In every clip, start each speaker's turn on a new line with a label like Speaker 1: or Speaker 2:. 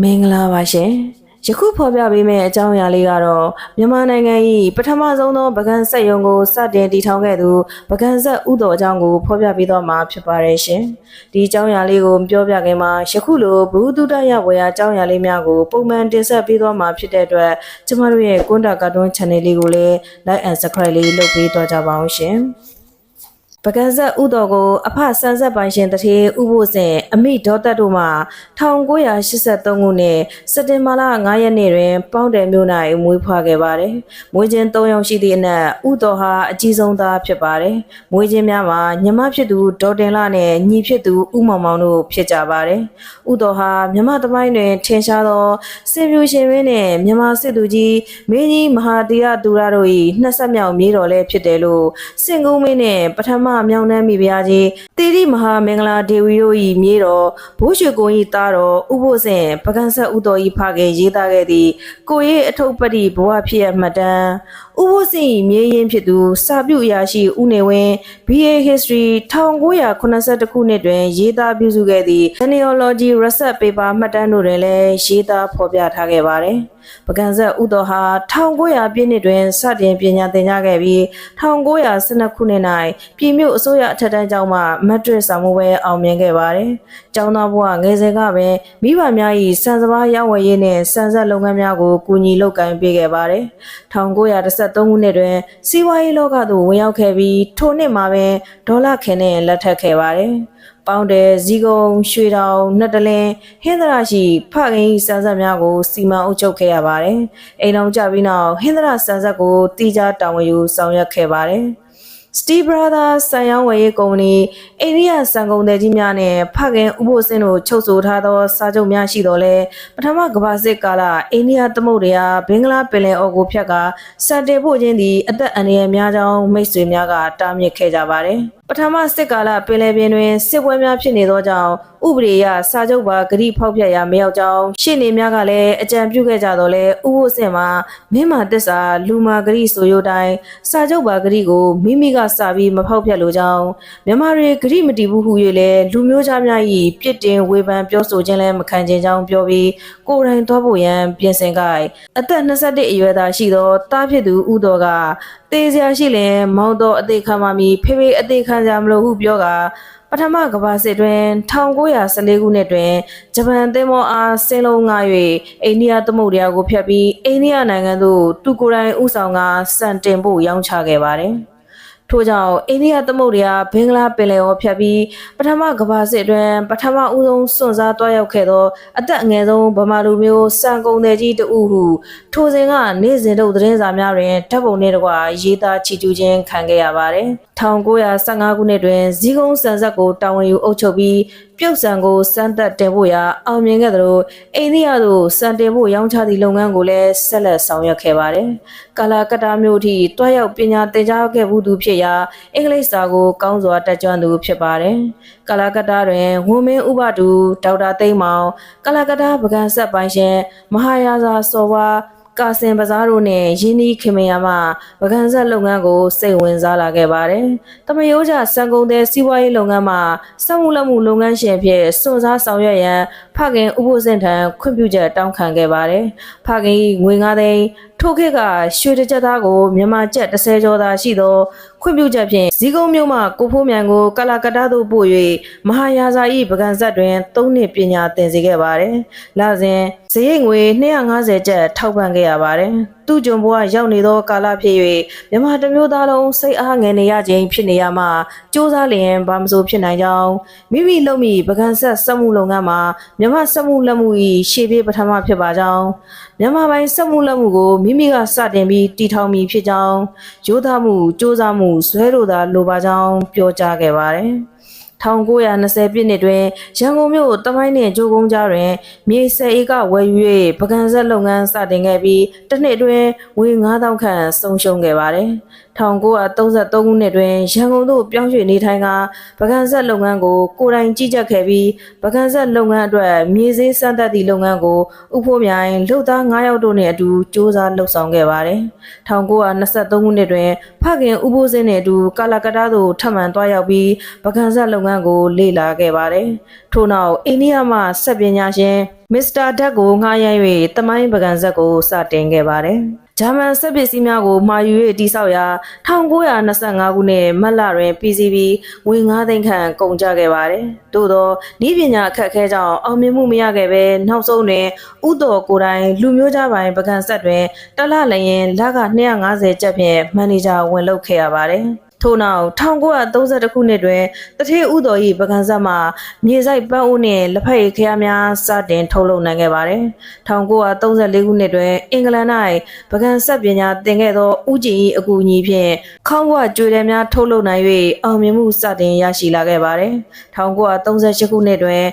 Speaker 1: မင်္ဂလာပါရှင်ယခုဖော်ပြပေးမယ့်အကြောင်းအရာလေးကတော့မြန်မာနိုင်ငံ၏ပထမဆုံးသောပကံဆက်ယုံကိုစတင်တည်ထောင်ခဲ့သူပကံဆက်ဥတော်အကြောင်းကိုဖော်ပြပေးတော့မှာဖြစ်ပါတယ်ရှင်ဒီအကြောင်းအရာလေးကိုမပြောပြခင်မှာယခုလိုဘုသူတရဝေယအကြောင်းအရာလေးများကိုပုံမှန်တင်ဆက်ပေးတော့မှာဖြစ်တဲ့အတွက်ကျမတို့ရဲ့ကွန်တာကာတွန်း channel လေးကိုလည်း like and subscribe လေးလုပ်ပေးတော့ကြပါအောင်ရှင် ပကန်းဆက်ဥတော်ကိုအဖဆန်းဆက်ပိုင်ရှင်တထေဥဖို့စဉ်အမိဒေါတက်တို့မှ1983ခုနှစ်စက်တင်ဘာလ9ရက်နေ့တွင်ပေါင်းတယ်မြို့၌မွေးဖွားခဲ့ပါတယ်။မွေးချင်း3ယောက်ရှိသည့်အနက်ဥတော်ဟာအကြီးဆုံးသားဖြစ်ပါတယ်။မွေးချင်းများမှာညီမဖြစ်သူဒေါ်တင်လာနှင့်ညီဖြစ်သူဥမောင်မောင်တို့ဖြစ်ကြပါတယ်။ဥတော်ဟာမြမသမိုင်းတွင်ထင်ရှားသောစင်ပြူရှင်မင်းနှင့်မြမစစ်သူကြီးမင်းကြီးမဟာတီရသူရတို့၏နှစ်ဆက်မြောက်မြေတော်လည်းဖြစ်တယ်လို့စင်ကုန်းမင်းနှင့်ပထမမြောင်နှမ်းမိဖုရားကြီးတေရီမဟာမင်္ဂလာဒေဝီတို့၏မြေတော်ဘိုးရွှေကုန်း၏သားတော်ဥဖို့စဉ်ပကန်းဆက်ဥတော်၏ဖခင်ရေးသားခဲ့သည့်ကိုရေးအထုပ်ပတ္တိဘဝဖြစ်ရမှတ်တမ်းဥဖို့စဉ်၏မြေရင်ဖြစ်သူစာပြုအရာရှိဦးနေဝင်း BA History 1982ခုနှစ်တွင် ရေးသားပြုစုခဲ့သည့် Genealogy Research Paper မှတ်တမ်းတို့တွင်လည်းရေးသားဖော်ပြထားခဲ့ပါတယ်။ပကံဆက်ဥတော်ဟာ1900ပြည့်နှစ်တွင်စတင်ပညာသင်ကြားခဲ့ပြီး1912ခုနှစ်၌ပြည်မြို့အစိုးရအထက်တန်းကျောင်းမှမက်ထရစ်ဆောင်မှုပဲအောင်မြင်ခဲ့ပါတယ်။ကျောင်းသားဘဝငယ်စဉ်ကပင်မိဘများ၏စံစပါးရောင်းဝယ်ရေးနှင့်စံဆက်လုပ်ငန်းများကိုကူညီလုပ်ကိုင်ပေးခဲ့ပါတယ်။1913ခုနှစ်တွင်စီးပွားရေးလောကသို့ဝင်ရောက်ခဲ့ပြီးထိုနှစ်မှာပင်ဒေါ်လာခင်နှင့်လက်ထပ်ခဲ့ပါတယ်။ ပေါင်းတယ်ဇီကုံရွှေတောင်နှက်တလင်းဟင်းသရရှိဖခင်၏စံဆက်များကိုစီမံအုပ်ချုပ်ခဲ့ရပါတယ်။အိမ်အောင်ကြပြီးနောက်ဟင်းသရစံဆက်ကိုတီးခြားတာဝန်ယူဆောင်ရွက်ခဲ့ပါတယ်။ Steve Brother ဆန်ရောင်းဝယ်ရေးကုမ္ပဏီအိန္ဒိယစံကုန်သည်ကြီးများနဲ့ဖခင်ဥပိုစင်းတို့ချုပ်ဆိုထားသောစာချုပ်များရှိတော်လဲပထမကမ္ဘာစစ်ကာလအိန္ဒိယသမုဒ္ဒရာဘင်္ဂလားပင်လယ်အော်ကိုဖြတ်ကာစံတင်ဖို့ခြင်းသည်အသက်အန္တရာယ်များကြောင်းမိတ်ဆွေများကတားမြစ်ခဲ့ကြပါတယ်။ပ ထမစစ်ကာလပင်လယ်ပြင်တွင်စစ်ပွဲများဖြစ်နေသောကြောင့်ဥပဒေအရစာချုပ်ပါဂရိဖောက်ဖျက်ရာမရောက်ကြောင်းရှင်းနေများကလည်းအကြံပြုခဲ့ကြတော့လဲဥဖို့စင်မှာမင်းမာတစ္ဆာလူမာဂရိဆိုရိုတိုင်းစာချုပ်ပါဂရိကိုမိမိကစာပြီးမဖောက်ဖျက်လိုကြောင်းမြန်မာတွေဂရိမတီဘူးဟု၍လဲလူမျိုးသားများ၏ပြစ်တင်ဝေဖန်ပြောဆိုခြင်းလဲမခံခြင်းကြောင်းပြောပြီးကိုယ်တိုင်သွားဖို့ရန်ပြင်ဆင်ကြအသက်21အရွယ်သာရှိသောတားဖြစ်သူဥတော်က တေးစရာရှိလင်မောင်းတော့အသေးခံမှမီဖေဖေအသေးခံကြမလို့ဟုပြောကပထမကမ္ဘာစစ်တွင်1914ခုနှစ်တွင်ဂျပန်သင်္ဘောအားဆင်းလုံးငှား၍အိန္ဒိယသမုဒ္ဒရာကိုဖျက်ပြီးအိန္ဒိယနိုင်ငံသို့သူကိုယ်တိုင်ဥဆောင်ကစံတင်ဖို့ရောင်းချခဲ့ပါတယ်။ ထို့ကြောင့်အိန္ဒိယသမုဒ္ဒရာဘင်္ဂလားပင်လယ်အော်ဖြတ်ပြီးပထမကမ္ဘာစစ်အတွင်းပထမဦးဆုံးစွန့်စားတွားရောက်ခဲ့သောအသက်အငယ်ဆုံးဗမာလူမျိုးစံကုန်သည်ကြီးတဦးဟုထိုစဉ်ကနေ့စဉ်တို့သတင်းစာများတွင်ဓာတ်ပုံနှင့်တကွရေးသားချီးကျူးခြင်းခံခဲ့ရပါတယ်။1915ခုနှစ်တွင်ဇီးကုန်းစံဆက်ကိုတာဝန်ယူအုပ်ချုပ်ပြီး ပြုတ်ဆန်ကိုစမ်းသက်တင်ဖို့ရာအောင်မြင်ခဲ့သလိုအိန္ဒိယသို့စံတင်ဖို့ရောင်းချသည့်လုပ်ငန်းကိုလည်းဆက်လက်ဆောင်ရွက်ခဲ့ပါတယ်။ကာလာကတ္တာမျိုးထိတွားရောက်ပညာသင်ကြားခဲ့မှုသူဖြစ်ရာအင်္ဂလိပ်စာကိုကောင်းစွာတတ်ကြွသူဖြစ်ပါတယ်။ကာလာကတ္တာတွင်ဝန်မင်းဥပဒူဒေါက်တာသိန်းမောင်ကာလာကတ္တာပကံဆက်ပိုင်ရှင်မဟာယာဇာစောဝါ ကာစင်ပဇားတို့နဲ့ရင်းနှီးခင်မယာမှပကံဆက်လုပ်ငန်းကိုစိတ်ဝင်စားလာခဲ့ပါတယ်။တမယိုးကြစံကုန်တဲ့စီးပွားရေးလုပ်ငန်းမှာစက်မှုလက်မှုလုပ်ငန်းရှင်ဖြစ်စွန့်စားဆောင်ရွက်ရန်ဖခင်ဥပုစင်ထံခွင့်ပြုချက်တောင်းခံခဲ့ပါတယ်။ဖခင်၏ငွေ9သိန်း ထိုခေတ်ကရွှေတစ်ကြက်သားကိုမြန်မာကျပ်30ကျော်သာရှိသောခွင့်ပြုချက်ဖြင့်ဇီးကုန်းမြို့မှကိုဖိုးမြန်ကိုကလာကတ္တာသို့ပို့၍မဟာယာဇာ၏ပကံဆက်တွင်၃နှစ်ပညာသင်စေခဲ့ပါတယ်။လစဉ်ဇရိတ်ငွေ250ကျပ်ထောက်ပံ့ခဲ့ရပါတယ်။သူ့ဂျွန်ဘိုးကရောက်နေသောကာလဖြစ်၍မြန်မာတမျိုးသားလုံးစိတ်အားငယ်နေရခြင်းဖြစ်နေရမှစူးစမ်းလျင်ဘာမဆိုဖြစ်နိုင်ကြောင်းမိမိလုံမိပကံဆက်စက်မှုလုပ်ငန်းမှာမြန်မာစက်မှုလက်မှု၏ရှေ့ပြေးပထမဖြစ်ပါကြောင်းမြန်မာပိုင်းစက်မှုလက်မှုကိုမိမိကစတင်ပြီးတည်ထောင်မည်ဖြစ်ကြောင်းရိုးသားမှုစူးစမ်းမှုဇွဲတို့သာလိုပါကြောင်းပြောကြားခဲ့ပါတယ်။ 1920ပြည့်နှစ်တွင်ရန်ကုန်မြို့တမိုင်းနှင့်ဂျိုးကုန်းကြားတွင်မြေဆယ်ဧကဝယ်ယူ၍ပကံဆက်လုပ်ငန်းစတင်ခဲ့ပြီးတစ်နှစ်တွင်ငွေ9000ခန့်ဆုံးရှုံးခဲ့ပါတယ်။1933ခုနှစ်တွင်ရန်ကုန်သို့ပြောင်းရွှေ့နေထိုင်ကပကံဆက်လုပ်ငန်းကိုကိုယ်တိုင်ကြီးကြပ်ခဲ့ပြီးပကံဆက်လုပ်ငန်းအတွက်မြေဈေးစမ်းသပ်သည့်လုပ်ငန်းကိုဥဖို့မြိုင်လူသား9ယောက်တို့နှင့်အတူစ조사လှုပ်ဆောင်ခဲ့ပါတယ်။1923ခုနှစ်တွင်ဖခင်ဥဖို့စင်းနှင့်အတူကာလာကတ္တာသို့ထပ်မံသွားရောက်ပြီးပကံဆက်လုပ်ငန်းကိုလေ့လာခဲ့ပါတယ်။ထို့နောက်အိန္ဒိယမှဆက်ပညာရှင် မစ္စတာဓာတ်ကိုငှားရမ်း၍တမိုင်းပကံဆက်ကိုစတင်ခဲ့ပါတယ်။ဂျာမန်စစ်ပစ္စည်းများကိုမှာယူ၍တိဆောက်ရာ1925ခုနှစ်မတ်လတွင် PCB ငွေ9သိန်းခန့်ကုန်ကျခဲ့ပါတယ်။သို့သောဤပညာအခက်အခဲကြောင့်အောင်မြင်မှုမရခဲ့ဘဲနောက်ဆုံးတွင်ဥတော်ကိုယ်တိုင်လူမျိုးသားပိုင်းပကံဆက်တွင်တစ်လလျင်လက250ကျပ်ဖြင့်မန်နေဂျာဝင်လုပ်ခဲ့ရပါတယ်။ ထို့နောက်1932ခုနှစ်တွင်တထေးဥတော်၏ပကံဆက်မှမြေဆိုင်ပန်းဦးနှင့်လက်ဖက်ရည်ခရများစတင်ထုတ်လုပ်နိုင်ခဲ့ပါသည်1934ခုနှစ်တွင်အင်္ဂလန်၌ပကံဆက်ပညာသင်ခဲ့သောဦးကြည်၏အကူအညီဖြင့်ခေါင်းဝကျွေတယ်များထုတ်လုပ်နိုင်၍အောင်မြင်မှုစတင်ရရှိလာခဲ့ပါသည်1938ခုနှစ်တွင်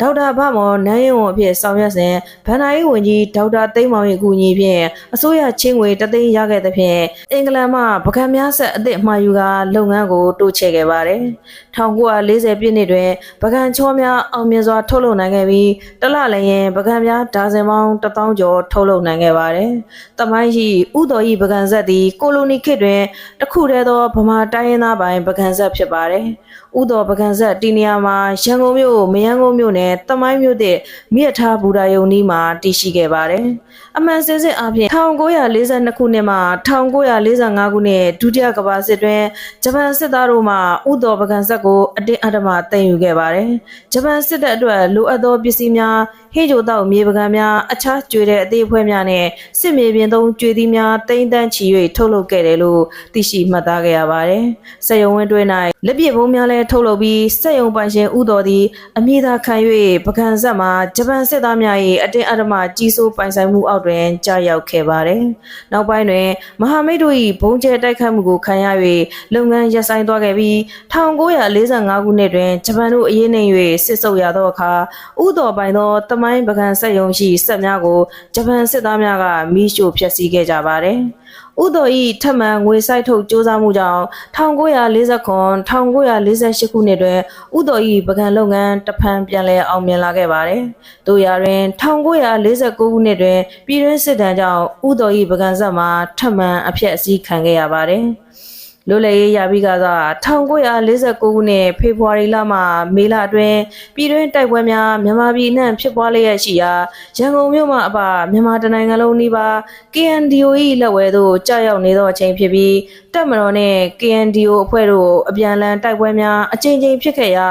Speaker 1: ဒေါက်တာဗမော်နန်းရင်ဝန်အဖြစ်ဆောင်ရွက်စဉ်ဗန္ဒာရေးဝန်ကြီးဒေါက်တာသိန်းမောင်၏အကူအညီဖြင့်အစိုးရချင်းငွေတသိန်းရခဲ့သဖြင့်အင်္ဂလန်မှပကံများဆက်အသစ်မှာယူကာလုပ်ငန်းကိုတိုးချဲ့ခဲ့ပါတယ်။1940ပြည့်နှစ်တွင်ပကံချောများအောင်မြင်စွာထုတ်လုပ်နိုင်ခဲ့ပြီးတစ်လလျင်ပကံများဒါဇင်ပေါင်း1000ကျော်ထုတ်လုပ်နိုင်ခဲ့ပါတယ်။တမိုင်းရှိဥတော်၏ပကံဆက်သည်ကိုလိုနီခေတ်တွင်တစ်ခုတည်းသောဗမာတိုင်းရင်းသားပိုင်းပကံဆက်ဖြစ်ပါတယ်။ ဥတော်ပကံဆက်တီနီယာမှာရန်ကုန်မြို့မယန်းကုန်းမြို့နယ်တမိုင်းမြို့တဲ့မြစ်ထားဘူတာယုံနီးမှာတည်ရှိခဲ့ပါတယ်။အမှန်စင်စစ်အပြင်1942ခုနှစ်မှ1945ခုနှစ်ဒုတိယကမ္ဘာစစ်တွင်ဂျပန်စစ်သားတို့မှဥတော်ပကံဆက်ကိုအတင်းအဓမ္မသိမ်းယူခဲ့ပါတယ်။ဂျပန်စစ်တပ်အတွက်လိုအပ်သောပစ္စည်းများဟင်းကြိုတောက်မြေပကံများအခြားကျွေတဲ့အသေးအဖွဲများနဲ့စစ်မြေပြင်သုံးကျွေသီးများတိမ့်တန်းချီ၍ထုတ်လုပ်ခဲ့တယ်လို့သိရှိမှတ်သားခဲ့ရပါတယ်။စက်ရုံဝင်းတွင်း၌လက်ပစ်ဘုံများလည်းထုတ်လုပ်ပြီးစက်ရုံပိုင်ရှင်ဥတော်သည်အမိသာခံ၍ပကံဆက်မှာဂျပန်စစ်သားများ၏အတင်းအဓမ္မကြီးစိုးပိုင်ဆိုင်မှုအောက်တွင်ကြာရောက်ခဲ့ပါတယ်။နောက်ပိုင်းတွင် မဟာမိတ်တို့၏ဘုံကျဲတိုက်ခတ်မှုကိုခံရ၍လုပ်ငန်းရပ်ဆိုင်းသွားခဲ့ပြီး1945ခုနှစ်တွင်ဂျပန်တို့အရေးနှိမ်၍စစ်ဆုပ်ရသောအခါဥတော်ပိုင်သောတမိုင်းပကံဆက်ယုံရှိစက်များကိုဂျပန်စစ်သားများကမိရှို့ဖျက်ဆီးခဲ့ကြပါတယ်။ ဥတော်ဤထပ်မံငွေစိုက်ထုတ်စ조사မှုကြောင့်1949 1948ခုနှစ်တွင်ဥတော်ဤပကံလုပ်ငန်းတဖန်ပြန်လည်အောင်မြင်လာခဲ့ပါတယ်။တို့ရာတွင်1949ခုနှစ်တွင်ပြည်တွင်းစစ်တမ်းကြောင့်ဥတော်ဤပကံဆက်မှာထပ်မံအဖြစ်အစည်းခံခဲ့ရပါတယ်။ လွတ်လပ်ရေးရပြီးကစား1949ခုနှစ်ဖေဖော်ဝါရီလမှမေလအတွင်းပြည်တွင်းတိုက်ပွဲများမြန်မာပြည်နှံ့ဖြစ်ပွားလျက်ရှိရာရန်ကုန်မြို့မှအပမြန်မာတနိုင်ငံလုံးနီးပါး KNDO ၏လက်ဝဲသို့ကြာရောက်နေသောအချိန်ဖြစ်ပြီးတပ်မတော်နှင့် KNDO အဖွဲ့တို့အပြန်အလှန်တိုက်ပွဲများအကြိမ်ကြိမ်ဖြစ်ခဲ့ရာ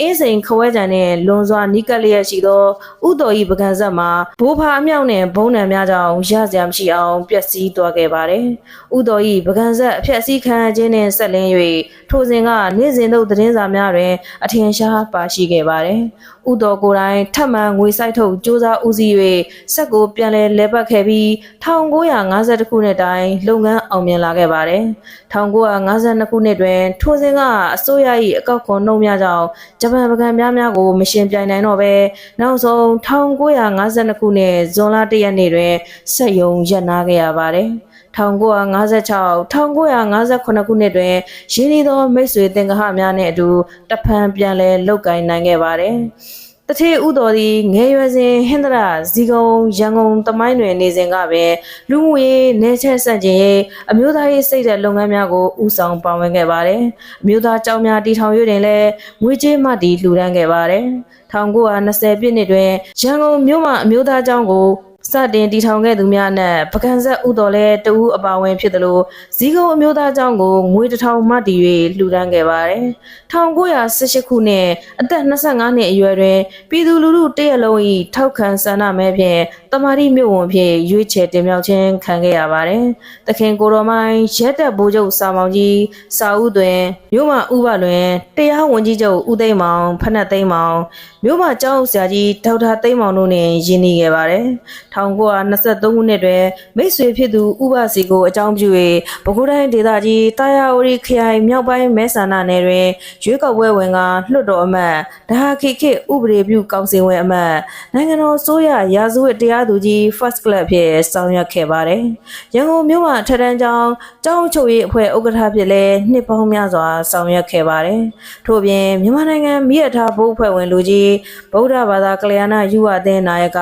Speaker 1: အင်းစိန်ခွဲကြံနှင့်လွန်စွာနီးကပ်လျက်ရှိသောဥတော်ဤပကံဆက်မှာဘိုးဖာအမြောက်နှင့်ဘုံနံများကြောင့်ရစရာမရှိအောင်ပျက်စီးသွားခဲ့ပါတယ်။ဥတော်ဤပကံဆက်အဖြက်စီးခံခြင်းနှင့်ဆက်လင်း၍ထိုစဉ်ကနေ့စဉ်တို့သတင်းစာများတွင် အထင်ရှားပါရှိခဲ့ပါတယ်။ဥတော်ကိုယ်တိုင်ထပ်မံငွေစိုက်ထုတ်စ조사ဦးစီး၍စက်ကိုပြန်လည်လဲပတ်ခဲ့ပြီး1952ခုနှစ်တိုင်လုပ်ငန်းအောင်မြင်လာခဲ့ပါတယ်။1952ခုနှစ်တွင်ထိုစဉ်ကအစိုးရ၏အကောက်ခွန်နှုတ်များကြောင့်ဂျပန်ပကံများများကိုမရှင်ပြိုင်နိုင်တော့ဘဲနောက်ဆုံး1952ခုနှစ်ဇွန်လ1ရက်နေ့တွင်စက်ယုံရပ်နားခဲ့ရပါတယ်။ 1956 1958ခုနှစ်တွင်ရင်းနှီးသောမိတ်ဆွေသင်္ကဟများနှင့်အတူတဖန်ပြန်လည်လုတ်ကင်နိုင်ခဲ့ပါတယ်။တထေဥတော်သည်ငယ်ရွယ်စဉ်ဟင်္ဒရာဇီကုံရန်ကုန်တမိုင်းတွင်နေစဉ်ကပင်လူမှုရေးနေချက်ဆန့်ကျင်ရေးအမျိုးသားရေးစိတ်သက်လုပ်ငန်းများကိုဦးဆောင်ပါဝင်ခဲ့ပါတယ်။အမျိုးသားကြောင်းများတည်ထောင်၍တွင်လည်းငွေကြေးမှတည်လှူဒန်းခဲ့ပါတယ်။1920ပြည့်နှစ်တွင်ရန်ကုန်မြို့မှအမျိုးသားကျောင်းကို စတင်တည်ထောင်ခဲ့သူများနဲ့ပကံဆက်ဥတော်လဲတဦးအပါဝင်ဖြစ်သလိုဇီးကုံအမျိုးသားကျောင်းကိုငွေတစ်ထောင်မှတည်၍လှူဒန်းခဲ့ပါတယ်။1918ခုနှစ်အသက်25နှစ်အရွယ်တွင်ပြည်သူလူထုတရက်လုံး၏ထောက်ခံဆန္ဒမဲဖြင့် တမာတိမြို့ဝန်ဖြင့်ရွေးချယ်တင်မြှောက်ခြင်းခံခဲ့ရပါတယ်။သခင်ကိုတော်မိုင်းရဲတပ်ဗိုလ်ချုပ်စာမောင်ကြီးစာဦးတွင်မြို့မှာဥပလွင်တရားဝန်ကြီးချုပ်ဦးသိမ်းမောင်ဖက်နှက်သိမ်းမောင်မြို့မှာကျောင်းဆရာကြီးဒေါက်တာသိမ်းမောင်တို့နှင့်ရင်းနှီးခဲ့ပါတယ်။1923ခုနှစ်တွင်မိတ်ဆွေဖြစ်သူဥပစီကိုအကြောင်းပြု၍ပဲခူးတိုင်းဒေသကြီးတာယာဝတီခရိုင်မြောက်ပိုင်းမဲဆန္ဒနယ်တွင်ရွေးကောက်ပွဲဝင်ကလွှတ်တော်အမတ်ဒါဟာခိခိဥပဒေပြုကောင်စီဝင်အမတ်နိုင်ငံတော်စိုးရရာဇဝတ်တရားသူကြီး First Club ဖြစ်ဆောင်ရွက်ခဲ့ပါတယ်။ရန်ကုန်မြို့မှာထထန်းကျောင်းကျောင်းချုပ်ရေးအဖွဲ့ဥက္ကဋ္ဌဖြစ်လဲနှစ်ပေါင်းများစွာဆောင်ရွက်ခဲ့ပါတယ်။ထို့ပြင်မြန်မာနိုင်ငံမိရထားဘုတ်အဖွဲ့ဝင်လူကြီးဗုဒ္ဓဘာသာကလျာဏယူဝအသင်းနာယက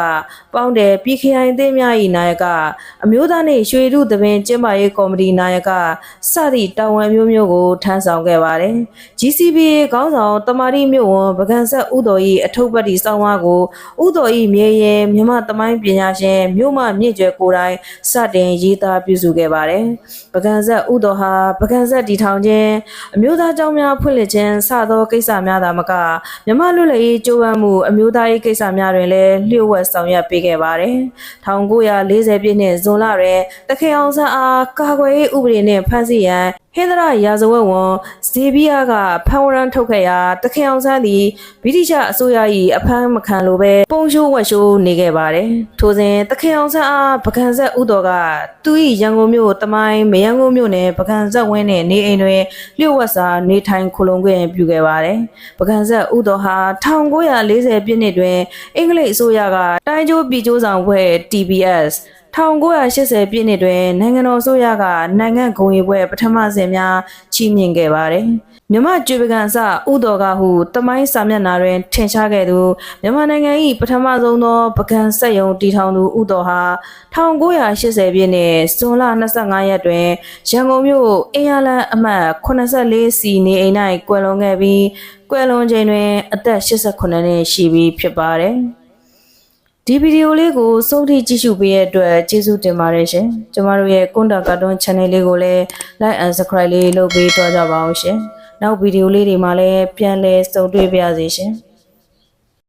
Speaker 1: ပေါင်းတယ်ပြည်ခခိုင်အသင်းများ၏နာယကအမျိုးသားနှင့်ရွှေထုသပင်ကျင်းပရေးကော်မတီနာယကစသည့်တာဝန်မျိုးမျိုးကိုထမ်းဆောင်ခဲ့ပါတယ်။ GCBA ခေါင်းဆောင်တမာရီမြို့ဝန်ပကံဆက်ဥတော်၏အထုပ်ပတ်တီစောင်းဝါကိုဥတော်၏မြေရဲမြမသမိုင်းပညာရှင်မြို့မမြင့်ကျွဲကိုယ်တိုင်စတင်ရေးသားပြုစုခဲ့ပါတယ်။ပကံဆက်ဥတော်ဟာပကံဆက်တီထောင်ခြင်းအမျိုးသားကြောင်းများဖွင့်လှစ်ခြင်းစသောကိစ္စများသာမကမြမလွတ်လပ်ရေးကြိုးပမ်းမှုအမျိုးသားရေးကိစ္စများတွင်လည်းလျှို့ဝှက်ဆောင်ရွက်ပေးခဲ့ပါတယ်။1940ပြည့်နှစ်ဇွန်လတွင်တခေအောင်ဆန်းအားကာကွယ်ရေးဥပဒေနှင့်ဖမ်းဆီးရန်ဟင်္ဒရာရာဇဝတ်ဝန်ဇေဘီယာကဖမ်းဝရမ်းထုတ်ခဲ့ရာတခေအောင်ဆန်းသည်ဗြိတိရှအစိုးရ၏အဖမ်းမခံလိုပဲပုံရှိုးဝက်ရှိုးနေခဲ့ပါတယ်။ထိုစဉ်တခေအောင်ဆန်းအားပကံဆက်ဥတော်ကသူ၏ရန်ကုန်မြို့တမိုင်းမယန်းကုန်းမြို့နယ်ပကံဆက်ဝင်းနှင့်နေအိမ်တွင်လျှို့ဝှက်စာနေထိုင်ခိုလုံခွင့်ပြုခဲ့ပါတယ်။ပကံဆက်ဥတော်ဟာ1940ပြည့်နှစ်တွင်အင်္ဂလိပ်အစိုးရကတိုင်းကျိုးပြည်ကျိုးဆောင်ဖွဲ့ TBS 1980ပြည့်နှစ်တွင်နိုင်ငံတော်အစိုးရကနိုင်ငံဂုဏ်ရည်ပွဲပထမဆင်များချီးမြှင့်ခဲ့ပါတယ်။မြမကျွေပကံစဥတော်ကဟုတမိုင်းစာမျက်နှာတွင်ထင်ရှားခဲ့သူမြန်မာနိုင်ငံ၏ပထမဆုံးသောပကံဆက်ယုံတည်ထောင်သူဥတော်ဟာ1980ပြည့်နှစ်ဇွန်လ25ရက်တွင်ရန်ကုန်မြို့အင်းရလန်းအမှတ်84စီနေအိမ်၌ကွယ်လွန်ခဲ့ပြီးကွယ်လွန်ချိန်တွင်အသက်89နှစ်ရှိပြီဖြစ်ပါတယ်။ ဒီဗီဒီယိုလေးကိုစုံထိကြည့်ရှုပေးတဲ့အတွက်ကျေးဇူးတင်ပါတယ်ရှင်။ကျမတို့ရဲ့ကွန်တာကာတွန်း channel လေးကိုလည်း like and subscribe လေးလုပ်ပေးတော့ကြပါအောင်ရှင်။နောက်ဗီဒီယိုလေးတွေမှာလည်းပြန်လည်စုံတွေ့ပါရစေရှင်။